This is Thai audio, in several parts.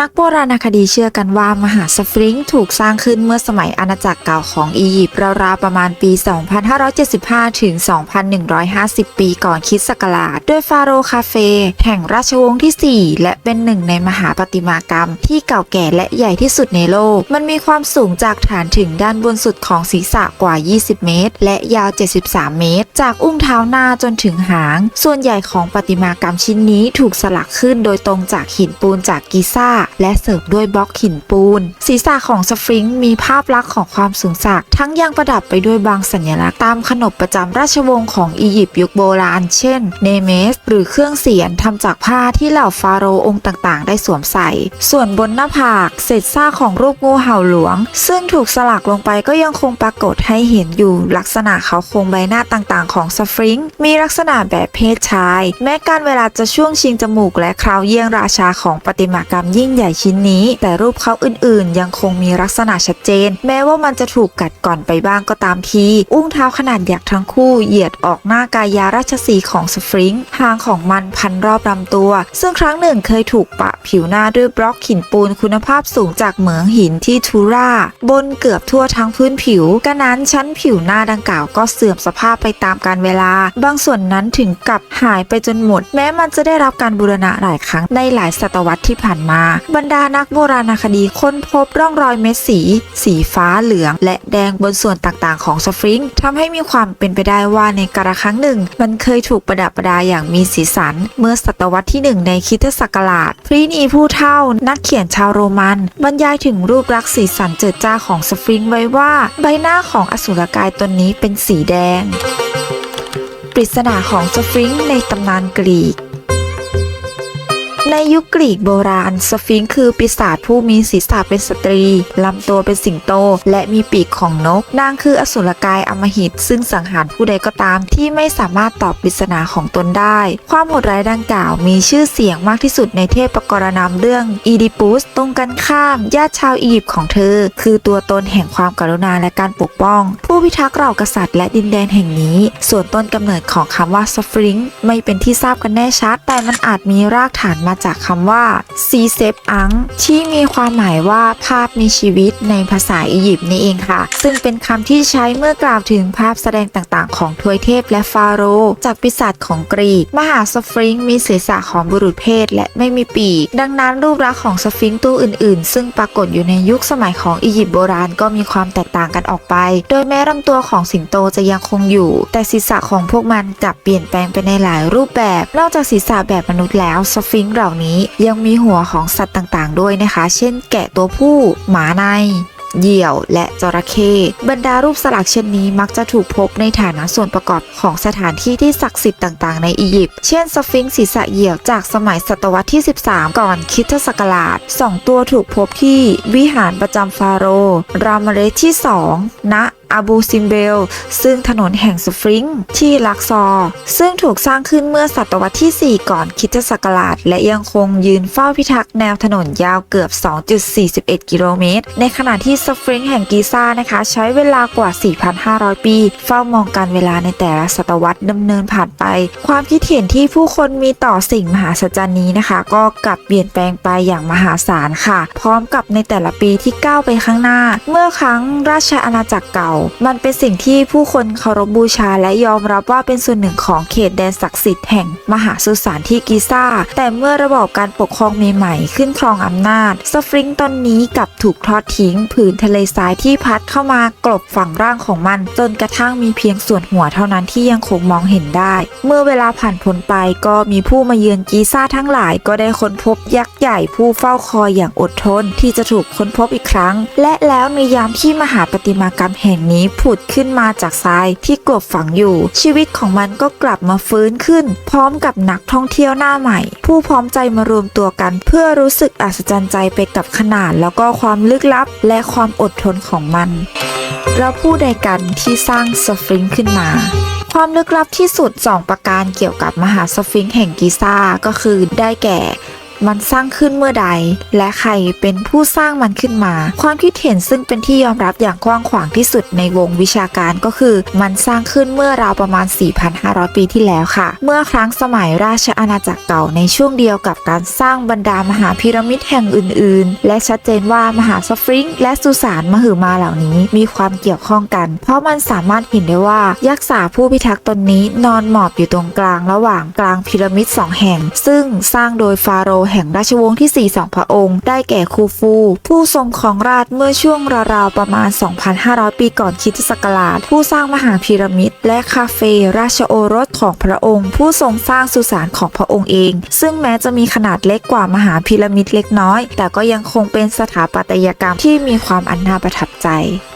นักโบราณคดีเชื่อกันว่ามหาสฟิงค์ถูกสร้างขึ้นเมื่อสมัยอาณาจักรเก่าของอียิปต์ราวๆประมาณปี 2575 ถึง 2,150 ปีก่อนคริสต์ศักราชด้วยฟาโรห์คาเฟ แห่งราชวงศ์ที่ 4 และเป็นหนึ่งในมหาประติมากรรม ที่เก่าแก่และใหญ่ที่สุดในโลก มันมีความสูงจากฐานถึงด้านบนสุดของศีรษะกว่า 20 เมตร และยาว 73 เมตร จากอุ้งเท้าหน้าจนถึงหาง ส่วนใหญ่ของประติมากรรมชิ้นนี้ถูกสลักขึ้นโดยตรงจากหินปูนจากกิซ่าและเสริมด้วยบล็อกหินปูน ศีรษะของสฟิงค์มีภาพลักษณ์ของความสูงสัก ทั้งยังประดับไปด้วยบางสัญลักษณ์ตามขนบประจำราชวงศ์ของอียิปต์ยุคโบราณ เช่น เนเมส หรือเครื่องเสียนทำจากผ้าที่เหล่าฟาโรห์องค์ต่างๆ ได้สวมใส่ ส่วนบนหน้าผากเศษซากของรูปงูเห่าหลวง ซึ่งถูกสลักลงไปก็ยังคงปรากฏให้เห็นอยู่ ลักษณะเขาโครงใบหน้าต่างๆ ของสฟิงค์มีลักษณะแบบเพศชาย แม้การเวลาจะช่วงชิงจมูกและคราวเยี่ยงราชาของประติมากรรมยิ่งใหญ่ชิ้นนี้ แต่รูปเขาอื่นๆ ยังคงมีลักษณะชัดเจน แม้ว่ามันจะถูกกัดก่อนไปบ้างก็ตามที อุ้งเท้าขนาดยักษ์ทั้งคู่เหยียดออกหน้ากายาราชสีของสฟริงค์หางของมันพันรอบลำตัว ซึ่งครั้งหนึ่งเคยถูกปะผิวหน้าด้วยบล็อกหินปูนคุณภาพสูงจากเหมืองหินที่ทูรา บนเกือบทั่วทั้งพื้นผิวกระนั้นชั้นผิวหน้าดังกล่าวก็เสื่อมสภาพไปตามกาลเวลา บางส่วนนั้นถึงกับหายไปจนหมด แม้มันจะได้รับการบูรณะหลายครั้งในหลายศตวรรษที่ผ่านมาบรรดานักโบราณคดีค้นพบร่องรอยเม็ดสี สีฟ้าเหลือง และแดงบนส่วนต่างๆของสฟริงค์ทำให้มีความเป็นไปได้ว่าในกาลครั้งหนึ่ง มันเคยถูกประดับประดาอย่างมีสีสัน เมื่อศตวรรษที่หนึ่งในคริสตศักราชพรีนีผู้เท่า นักเขียนชาวโรมัน บรรยายถึงรูปลักษณ์สีสันเจิดจ้าของสฟริงค์ไว้ว่า ใบหน้าของอสุรกายตนนี้เป็นสีแดง ปริศนาของสฟริงค์ในตำนานกรีก ในยุคกรีกโบราณ สฟิงค์คือปีศาจผู้มีศีรษะเป็นสตรี ลำตัวเป็นสิงโต และมีปีกของนก นางคืออสุรกายอมหิต ซึ่งสังหารผู้ใดก็ตามที่ไม่สามารถตอบปริศนาของตนได้ ความโหดร้ายดังกล่าวมีชื่อเสียงมากที่สุดในเทพประกรณามเรื่องอีดิปุสตรงกันข้าม ญาติชาวอียิปต์ของเธอ คือตัวตนแห่งความกรุณาและการปกป้อง ผู้พิทักษ์เหล่ากษัตริย์และดินแดนแห่งนี้ ส่วนต้นกำเนิดของคำว่าสฟิงค์ไม่เป็นที่ทราบกันแน่ชัด แต่มันอาจมีรากฐานมาจากคำว่าซีเซฟอังที่มีความหมายว่าภาพมีชีวิตในภาษาอียิปต์นี่เองค่ะ ซึ่งเป็นคำที่ใช้เมื่อกล่าวถึงภาพแสดงต่างๆ ของทวยเทพและฟาโรห์จากปีศาจของกรีก มหาสฟริงค์มีศีรษะของบุรุษเพศและไม่มีปีก ดังนั้นรูปลักษณ์ของสฟิงค์ตัวอื่นๆ ซึ่งปรากฏอยู่ในยุคสมัยของอียิปต์โบราณก็มีความแตกต่างกันออกไป โดยแม้ลำตัวของสิงโตจะยังคงอยู่ แต่ศีรษะของพวกมันกลับเปลี่ยนแปลงไปในหลายรูปแบบ นอกจากศีรษะแบบมนุษย์แล้วสฟิงค์เหล่านี้ยังมีหัวของสัตว์ต่างๆ ด้วยนะคะ เช่น แกะตัวผู้ หมาในเหยี่ยวและจระเข้บรรดารูปสลักเช่นนี้มักจะถูกพบในฐานะส่วนประกอบของสถานที่ที่ศักดิ์สิทธิ์ต่างๆในอียิปต์เช่นสฟิงค์ศีรษะเหยี่ยวจากสมัยศตวรรษที่ 13 ก่อนคริสตศักราชสองตัวถูกพบที่วิหารประจำฟาโรห์รามเรสที่ 2 ณ อาบูซิมเบล ซึ่งถนนแห่งสฟริงค์ที่ลักซอร์ซึ่งถูกสร้างขึ้นเมื่อศตวรรษที่ 4 ก่อนคริสตศักราช และยังคงยืนเฝ้าพิทักษ์แนวถนนยาวเกือบ 2.41 กิโลเมตร ในขณะที่สฟริงค์แห่งกีซ่านะคะ ใช้เวลากว่า 4,500 ปี เฝ้ามองการเวลาในแต่ละศตวรรษดำเนินผ่านไป ความคิดเห็นที่ผู้คนมีต่อสิ่งมหาศจรรย์นี้นะคะ ก็กลับเปลี่ยนแปลงไปอย่างมหาศาลค่ะ พร้อมกับในแต่ละปีที่ก้าวไปข้างหน้า เมื่อครั้งราชอาณาจักรเก่ามันเป็นสิ่งที่ผู้คนเคารพบูชาและยอมรับว่าเป็นส่วนหนึ่งของเขตแดนศักดิ์สิทธิ์แห่งมหาสุสานที่กิซ่า แต่เมื่อระบอบการปกครองใหม่ๆ ขึ้นครองอำนาจ สฟริงค์ตอนนี้กลับถูกทอดทิ้ง ผืนทะเลทรายที่พัดเข้ามากลบฝั่งร่างของมัน จนกระทั่งมีเพียงส่วนหัวเท่านั้นที่ยังคงมองเห็นได้ เมื่อเวลาผ่านพ้นไปก็มีผู้มาเยือนกีซ่าทั้งหลายก็ได้ค้นพบยักษ์ใหญ่ผู้เฝ้าคอยอย่างอดทนที่จะถูกค้นพบอีกครั้ง และแล้วในยามที่มหาประติมากรรมแห่งนี้ผุดขึ้นมาจากทรายที่กลบฝังอยู่ ชีวิตของมันก็กลับมาฟื้นขึ้น พร้อมกับนักท่องเที่ยวหน้าใหม่ ผู้พร้อมใจมารวมตัวกัน เพื่อรู้สึกอัศจรรย์ใจไปกับขนาด แล้วก็ความลึกลับ และความอดทนของมันเราผู้ใดกันที่สร้างสฟริงค์ขึ้นมาความลึกลับที่สุด 2 ประการเกี่ยวกับมหาสฟิงค์แห่งกิซ่าก็คือได้แก่ มันสร้างขึ้นเมื่อใด และใครเป็นผู้สร้างมันขึ้นมา ความคิดเห็นซึ่งเป็นที่ยอมรับอย่างกว้างขวางที่สุดในวงวิชาการก็คือ มันสร้างขึ้นเมื่อราวประมาณ 4,500 ปีที่แล้วค่ะ เมื่อครั้งสมัยราชอาณาจักรเก่าในช่วงเดียวกับการสร้างบรรดามหาพีระมิดแห่งอื่น ๆ และชัดเจนว่ามหาสฟริงค์และสุสานมหึมาเหล่านี้มีความเกี่ยวข้องกัน เพราะมันสามารถเห็นได้ว่ายักษ์สาผู้พิทักษ์ตนนี้นอนหมอบอยู่ตรงกลางระหว่างกลางพีระมิดสองแห่ง ซึ่งสร้างโดยฟาโรหแห่งราชวงศ์ที่4สองพระองค์ ได้แก่คูฟู ผู้ทรงของราชเมื่อช่วงราวๆประมาณ 2,500 ปีก่อนคริสตศักราช ผู้สร้างมหาพีระมิด และคาเฟ่ราชโอรสของพระองค์ ผู้ทรงสร้างสุสานของพระองค์เอง ซึ่งแม้จะมีขนาดเล็กกว่ามหาพีระมิดเล็กน้อย แต่ก็ยังคงเป็นสถาปัตยกรรมที่มีความอันน่าประทับใจ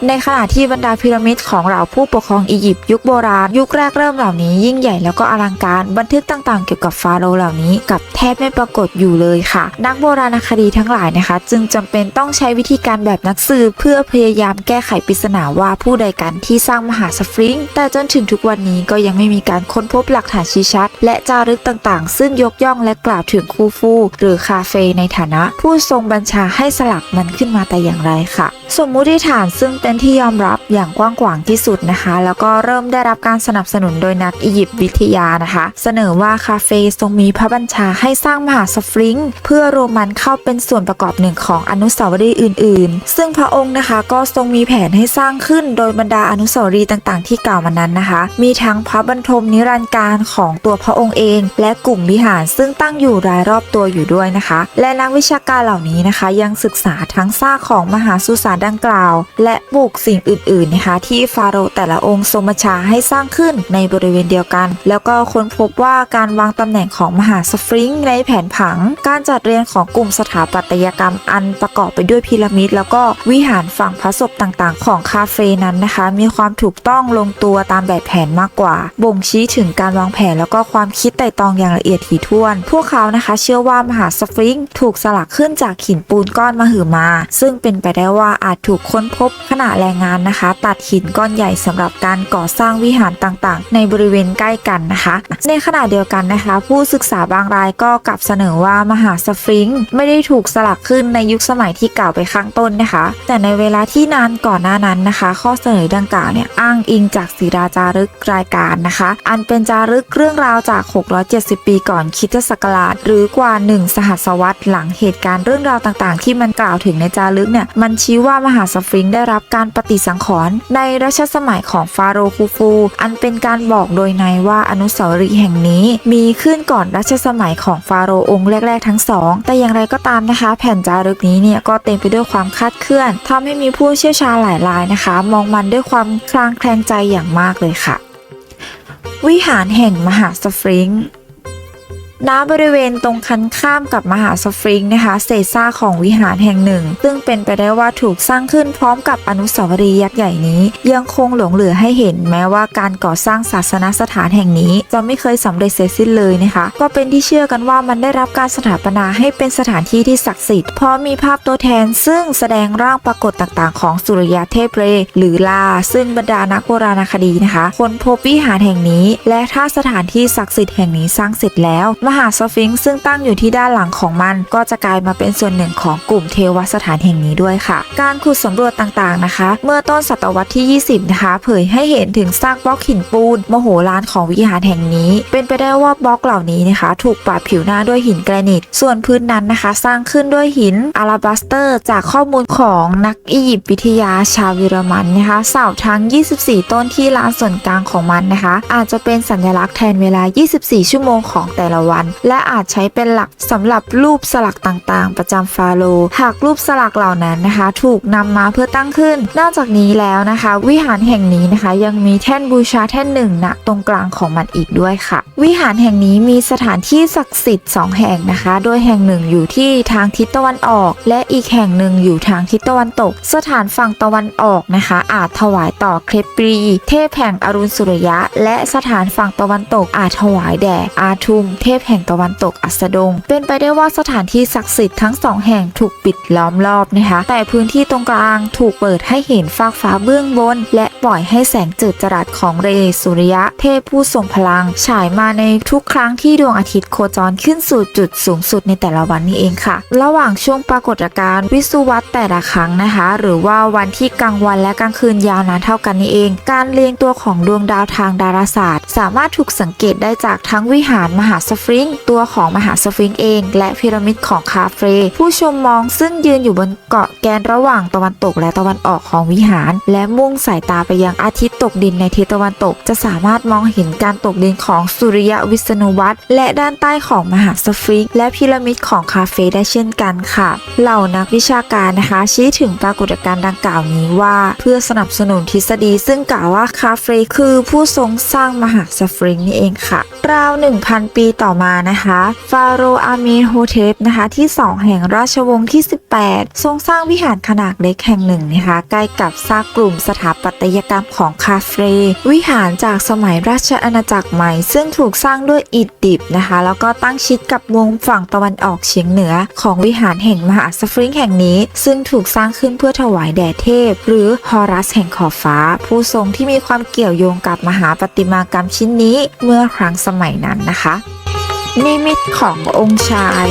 ในขณะที่บรรดาพีระมิดของเหล่าผู้ปกครองอียิปต์ยุคโบราณ ยุคแรกเริ่มเหล่านี้ยิ่งใหญ่แล้วก็อลังการบันทึกต่างๆ เกี่ยวกับฟาโรห์เหล่านี้กับแทบไม่ปรากฏอยู่เลยค่ะ นักโบราณคดีทั้งหลายนะคะ จึงจำเป็นต้องใช้วิธีการแบบนักสืบเพื่อพยายามแก้ไขปริศนาว่าผู้ใดกันที่สร้างมหาสฟริงค์แต่จนถึงทุกวันนี้ก็ยังไม่มีการค้นพบหลักฐานชี้ชัด และจารึกต่างๆ ซึ่งยกย่องและกล่าวถึงคูฟู หรือคาเฟในฐานะ ผู้ทรงบัญชาให้สลักมันขึ้นมาแต่อย่างไรค่ะ สมมุติฐานซึ่งเป็นที่ยอมรับอย่างกว้างขวางที่สุดนะคะ แล้วก็เริ่มได้รับการสนับสนุนโดยนักอียิปต์วิทยานะคะ เสนอว่าคาเฟทรงมีพระบัญชาให้สร้างมหาสฟริงค์เพื่อรวมมันเข้าเป็นส่วนประกอบหนึ่งของอนุสาวรีย์อื่น ๆ ซึ่งพระองค์นะคะก็ทรงมีแผนให้สร้างขึ้นโดยบรรดาอนุสาวรีย์ต่างๆ ที่กล่าวมานั้นนะคะ มีทั้งพระบรรทมนิรันดร์การของตัวพระองค์เอง และกลุ่มวิหารซึ่งตั้งอยู่รายรอบตัวอยู่ด้วยนะคะ และนักวิชาการเหล่านี้นะคะ ยังศึกษาทั้งซากของมหาสุสานดังกล่าว และบุกสิ่งอื่น ๆ นะคะ ที่ฟาโรห์แต่ละองค์ทรงบัญชาให้สร้างขึ้นในบริเวณเดียวกัน แล้วก็ค้นพบว่าการวางตำแหน่งของมหาสฟริงค์ในแผนผังการจัดเรียงของกลุ่มสถาปัตยกรรมอันประกอบไปด้วยพีระมิด แล้วก็วิหารฝั่งพระศพต่างๆ ของคาเฟ่นั้นนะคะ มีความถูกต้องลงตัวตามแบบแผนมากกว่า บ่งชี้ถึงการวางแผนแล้วก็ความคิดไต่ตองอย่างละเอียดถี่ถ้วน พวกเขานะคะเชื่อว่ามหาสฟิงค์ถูกสลักขึ้นจากหินปูนก้อนมหึมา ซึ่งเป็นไปได้ว่าอาจถูกค้นพบขณะแรงงานนะคะ ตัดหินก้อนใหญ่สำหรับการก่อสร้างวิหารต่างๆ ในบริเวณใกล้กันนะคะ ในขณะเดียวกันนะคะ ผู้ศึกษาบางรายก็กลับเสนอว่ามหาสฟิงค์ไม่ได้ถูกสลักขึ้นในยุคสมัยที่กล่าวไปข้างต้นนะคะ แต่ในเวลาที่นานก่อนหน้านั้นนะคะ ข้อเสนอดังกล่าวเนี่ยอ้างอิงจากศิราจารึกรายการนะคะ อันเป็นจารึกเรื่องราวจาก 670 ปีก่อนคริสตศักราชหรือกว่า 1 สหัสวรรษหลังเหตุการณ์เรื่องราวต่างๆ ที่มันกล่าวถึงในจารึกเนี่ยมันชี้ว่ามหาสฟิงค์ได้รับการปฏิสังขรณ์ในรัชสมัยของฟาโรห์คูฟู อันเป็นการบอกโดยในว่าอนุสาวรีย์แห่งนี้ มีขึ้นก่อนรัชสมัยของฟาโรห์องค์แรกกทั้งสองแต่อย่างไรก็ตามนะคะ แผ่นจารึกนี้เนี่ยก็เต็มไปด้วยความคาดเคลื่อนทำให้มีผู้เชี่ยวชาญหลายรายนะคะ มองมันด้วยความคลางแคลงใจอย่างมากเลยค่ะ วิหารแห่งมหาสฟริงค์ ณบริเวณตรงคันข้ามกับมหาสฟริงนะคะเศษซากของวิหารแห่งหนึ่ง ซึ่งเป็นไปได้ว่าถูกสร้างขึ้นพร้อมกับอนุสาวรีย์ยักษ์ใหญ่นี้ ยังคงหลงเหลือให้เห็นแม้ว่าการก่อสร้างศาสนสถานแห่งนี้ จะไม่เคยสำเร็จเสร็จสิ้นเลยนะคะ ก็เป็นที่เชื่อกันว่ามันได้รับการสถาปนาให้เป็นสถานที่ที่ศักดิ์สิทธิ์เพราะมีภาพตัวแทน ซึ่งแสดงร่างปรากฏต่างๆ ของสุริยะเทพเรหรือลา ซึ่งบรรดานักโบราณคดีนะคะ คนพบวิหารแห่งนี้ และถ้าสถานที่ศักดิ์สิทธิ์แห่งนี้สร้างเสร็จแล้วมหาสฟิงค์ซึ่งตั้งอยู่ที่ด้านหลังของมันก็จะกลายมาเป็นส่วนหนึ่งของกลุ่มเทวสถานแห่งนี้ด้วยค่ะ การขุดสำรวจต่างๆนะคะ เมื่อต้นศตวรรษที่ 20 นะคะ เผยให้เห็นถึงซากบล็อกหินปูนมโหฬารของวิหารแห่งนี้ เป็นไปได้ว่าบล็อกเหล่านี้นะคะ ถูกปาดผิวหน้าด้วยหินแกรนิต ส่วนพื้นนั้นนะคะ สร้างขึ้นด้วยหินอาราบัสเตอร์ จากข้อมูลของนักอียิปต์วิทยาชาวเยอรมันนะคะเสาทั้ง 24 ต้นที่ลานส่วนกลางของมันนะคะ อาจจะเป็นสัญลักษณ์แทนเวลา 24 ชั่วโมงของแต่ละวันและอาจใช้เป็นหลักสำหรับรูปสลักต่างๆ ประจำฟาโรห์หากรูปสลักเหล่านั้นนะคะ ถูกนำมาเพื่อตั้งขึ้น นอกจากนี้แล้วนะคะ วิหารแห่งนี้นะคะ ยังมีแท่นบูชาแท่นหนึ่งณตรงกลางของมันอีกด้วยค่ะ วิหารแห่งนี้มีสถานที่ศักดิ์สิทธิ์สองแห่งนะคะ โดยแห่งหนึ่งอยู่ที่ทางทิศตะวันออก และอีกแห่งหนึ่งอยู่ทางทิศตะวันตก สถานฝั่งตะวันออกนะคะ อาจถวายต่อเคลปรี เทพแห่งอรุณสุริยะ และสถานฝั่งตะวันตกอาจถวายแด่อาทุม เทพแห่งตะวันตกอัสดง เป็นไปได้ว่าสถานที่ศักดิ์สิทธิ์ทั้งสองแห่งถูกปิดล้อมรอบนะคะ แต่พื้นที่ตรงกลางถูกเปิดให้เห็นฟากฟ้าเบื้องบน และปล่อยให้แสงจืดจรัสของเรสุริยะ เทพผู้ทรงพลัง ฉายมาในทุกครั้งที่ดวงอาทิตย์โคจรขึ้นสู่จุดสูงสุดในแต่ละวันนี้เองค่ะ ระหว่างช่วงปรากฏการณ์วิสุวัตแต่ละครั้งนะคะ หรือว่าวันที่กลางวันและกลางคืนยาวนานเท่ากันนี้เอง การเรียงตัวของดวงดาวทางดาราศาสตร์ สามารถถูกสังเกตได้จากทั้งวิหารมหาสฟิงค์ตัวของมหาสฟิงค์เอง และพีระมิดของคาเฟผู้ชมมองซึ่งยืนอยู่บนเกาะแกนระหว่างตะวันตกและตะวันออกของวิหาร และมุ่งสายตาไปยังอาทิตย์ตกดินในทิศตะวันตก จะสามารถมองเห็นการตกดินของสุริยะวิษณุวัตรและด้านใต้ของมหาสฟิงค์และพีระมิดของคาเฟได้เช่นกันค่ะ เหล่านักวิชาการนะคะชี้ถึงปรากฏการณ์ดังกล่าวนี้ว่า เพื่อสนับสนุนทฤษฎี ซึ่งกล่าวว่าคาเฟคือผู้ทรงสร้างมหาสฟิงค์นี่เองค่ะ ราว 1,000 ปีต่อมานะคะ ฟาโรอามีนโฮเทปนะคะที่ 2 แห่งราชวงศ์ที่ 18 ทรงสร้างวิหารขนาดเล็กแห่งหนึ่งนะคะใกล้กับซากกลุ่มสถาปัตยกรรมของคาเฟวิหารจากสมัยราชอาณาจักรใหม่ ซึ่งถูกสร้างด้วยอิฐดิบนะคะ แล้วก็ตั้งชิดกับวงฝั่งตะวันออกเฉียงเหนือ ของวิหารแห่งมหาสฟริงแห่งนี้ ซึ่งถูกสร้างขึ้นเพื่อถวายแด่เทพ หรือฮอรัสแห่งขอบฟ้า ผู้ทรงที่มีความเกี่ยวโยงกับมหาประติมากรรมชิ้นนี้เมื่อครั้งสมัยนั้นนะคะ นิมิตขององค์ชาย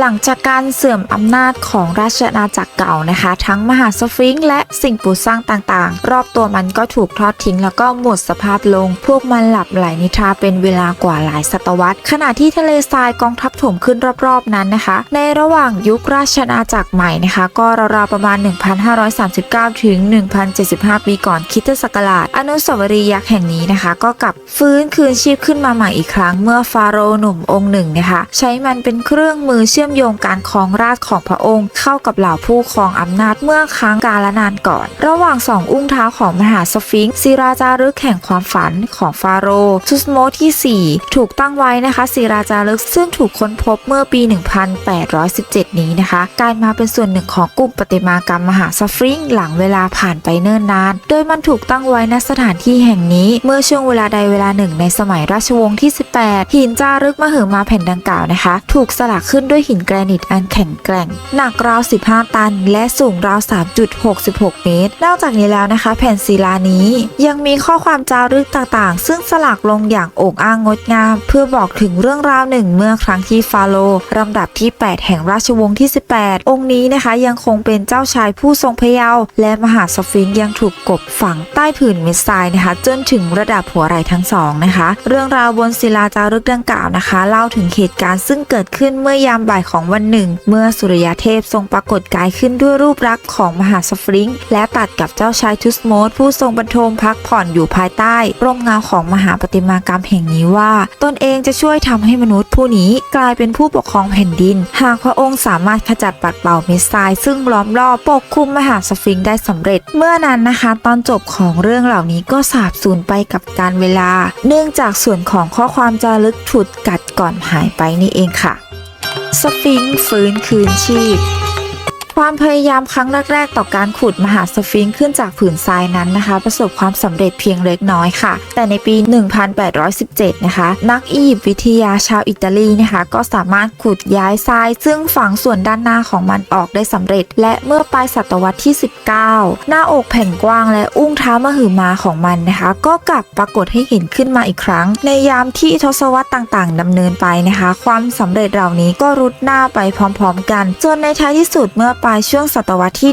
หลังจากการเสื่อมอำนาจของราชอาณาจักรเก่านะคะ ทั้งมหาสฟิงค์และสิ่งปลูกสร้างต่างๆ รอบตัวมันก็ถูกทอดทิ้งแล้วก็หมดสภาพลง พวกมันหลับไหลนิทราเป็นเวลากว่าหลายศตวรรษ ขณะที่ทะเลทรายกองทัพถมขึ้นรอบๆนั้นนะคะ ในระหว่างยุคราชอาณาจักรใหม่นะคะ ก็ราวๆประมาณ 1,539 ถึง 1,075 ปีก่อนคริสตศักราช อนุสาวรีย์ยักษ์แห่งนี้นะคะ ก็กลับฟื้นคืนชีพขึ้นมาใหม่อีกครั้ง เมื่อฟาโรห์หนุ่มองค์หนึ่งนะคะ ใช้มันเป็นเครื่องมือเชื่อมโยงการครองราชของพระองค์ เข้ากับเหล่าผู้ครองอำนาจเมื่อครั้งกาลนานก่อน ระหว่างสองอุ้งเท้าของมหาสฟิงค์ศิราจารึกแห่งความฝันของฟาโรห์ทุสโมที่ 4 ถูกตั้งไว้นะคะศิราจารึกซึ่งถูกค้นพบเมื่อปี 1817 นี้นะคะกลายมาเป็นส่วนหนึ่งของกลุ่มประติมากรรมมหาสฟิงค์หลังเวลาผ่านไปเนิ่นนาน โดยมันถูกตั้งไว้ณสถานที่แห่งนี้ เมื่อช่วงเวลาใดเวลาหนึ่งในสมัยราชวงศ์ที่ 18 หินจารึกมหึมาแผ่นดังกล่าวนะคะ ถูกสลักขึ้นด้วยหินแกรนิตอันแข็งแกร่ง หนักราว 15 ตัน และสูงราว 3.66 เมตร นอกจากนี้แล้วนะคะ แผ่นศิลานี้ ยังมีข้อความจารึกต่างๆ ซึ่งสลักลงอย่างโอ่งอ้างงดงาม เพื่อบอกถึงเรื่องราวหนึ่งเมื่อครั้งที่ฟาโรลำดับที่ 8 แห่งราชวงศ์ที่ 18 องค์นี้นะคะ ยังคงเป็นเจ้าชายผู้ทรงพระเยาว์และมหาสฟิงค์ยังถูกกบฝังใต้ผืนเม็ดทรายนะคะ จนถึงระดับหัวไหล่ทั้งสองนะคะ เรื่องราวบนศิลาจารึกดังกล่าวนะคะ เล่าถึงเหตุการณ์ซึ่งเกิดขึ้นเมื่อยามบ่ายของวันหนึ่ง เมื่อสุริยเทพทรงปรากฏกายขึ้นด้วยรูปลักษณ์ของมหาสฟิงค์และตัดกับเจ้าชายทุสโมสผู้ทรงบรรทมพักผ่อนอยู่ภายใต้ ร่มเงาของมหาประติมากรรมแห่งนี้ว่า ตนเองจะช่วยทำให้มนุษย์ผู้นี้กลายเป็นผู้ปกครองแผ่นดิน หากพระองค์สามารถขจัดปัดเป่าเม็ดทรายซึ่งล้อมรอบปกคลุมมหาสฟิงค์ได้สำเร็จ เมื่อนั้นนะคะ ตอนจบของเรื่องเหล่านี้ก็สาบสูญไปกับการเวลา เนื่องจากส่วนของข้อความจารึกถูกกัดก่อนหายไปนี่เองค่ะ สฟิงค์ฟื้นคืนชีพ ความพยายามครั้งแรกๆ ต่อการขุดมหาสฟิงค์ขึ้นจากผืนทรายนั้นนะคะ ประสบความสำเร็จเพียงเล็กน้อยค่ะ แต่ในปี 1817 นะคะ นักอียิปต์วิทยาชาวอิตาลีนะคะ ก็สามารถขุดย้ายทราย ซึ่งฝังส่วนด้านหน้าของมันออกได้สำเร็จ และเมื่อปลายศตวรรษที่ 19 หน้าอกแผ่นกว้างและอุ้งเท้ามหึมาของมันนะคะ ก็กลับปรากฏให้เห็นขึ้นมาอีกครั้ง ในยามที่ทศวรรษต่างๆดำเนินไปนะคะ ความสำเร็จเหล่านี้ก็รุดหน้าไปพร้อม ๆ กันจนในท้ายที่สุดเมื่อปลายช่วงศตวรรษที่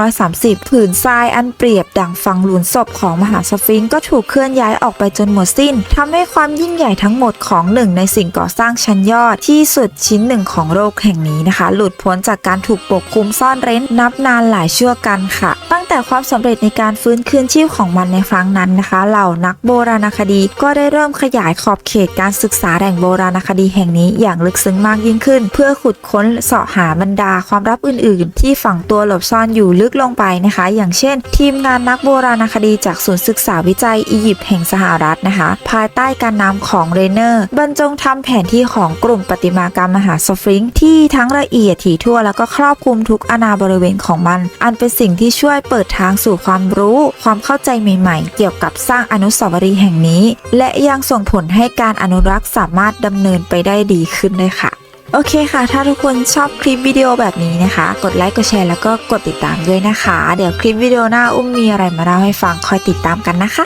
1930 ผืนทรายอันเปรียบดั่งฝังหลุนศพของมหาสฟิงค์ก็ถูกเคลื่อนย้ายออกไปจนหมดสิ้นทำให้ความยิ่งใหญ่ทั้งหมดของหนึ่งในสิ่งก่อสร้างชั้นยอดที่สุดชิ้นหนึ่งของโลกแห่งนี้นะคะ หลุดพ้นจากการถูกปกคลุมซ่อนเร้นนับนานหลายชั่วกันค่ะ ตั้งแต่ความสำเร็จในการฟื้นคืนชีพของมันในครั้งนั้นนะคะ เหล่านักโบราณคดีก็ได้เริ่มขยายขอบเขตการศึกษาแหล่งโบราณคดีแห่งนี้อย่างลึกซึ้งมากยิ่งขึ้น เพื่อขุดค้นเสาะหาบรรดาความลับอื่นอื่น ที่ฝังตัวหลบซ่อนอยู่ลึกลงไปนะคะ อย่างเช่น ทีมงานนักโบราณคดีจากศูนย์ศึกษาวิจัยอียิปต์แห่งสหรัฐนะคะ ภายใต้การนำของเรเนอร์บรรจงทำแผนที่ของกลุ่มประติมากรรมมหาสฟริงค์ที่ทั้งละเอียดถี่ถ้วนแล้วก็ครอบคลุมทุกอาณาบริเวณของมัน อันเป็นสิ่งที่ช่วยเปิดทางสู่ความรู้ ความเข้าใจใหม่ ๆ เกี่ยวกับสร้างอนุสาวรีย์แห่งนี้ และยังส่งผลให้การอนุรักษ์สามารถดำเนินไปได้ดีขึ้นด้วยค่ะ โอเคค่ะ ถ้าทุกคนชอบคลิปวิดีโอแบบนี้นะคะ กดไลค์ กดแชร์แล้วก็กดติดตามด้วยนะคะ เดี๋ยวคลิปวิดีโอหน้าอุ้มมีอะไรมาเล่าให้ฟังคอยติดตามกันนะคะ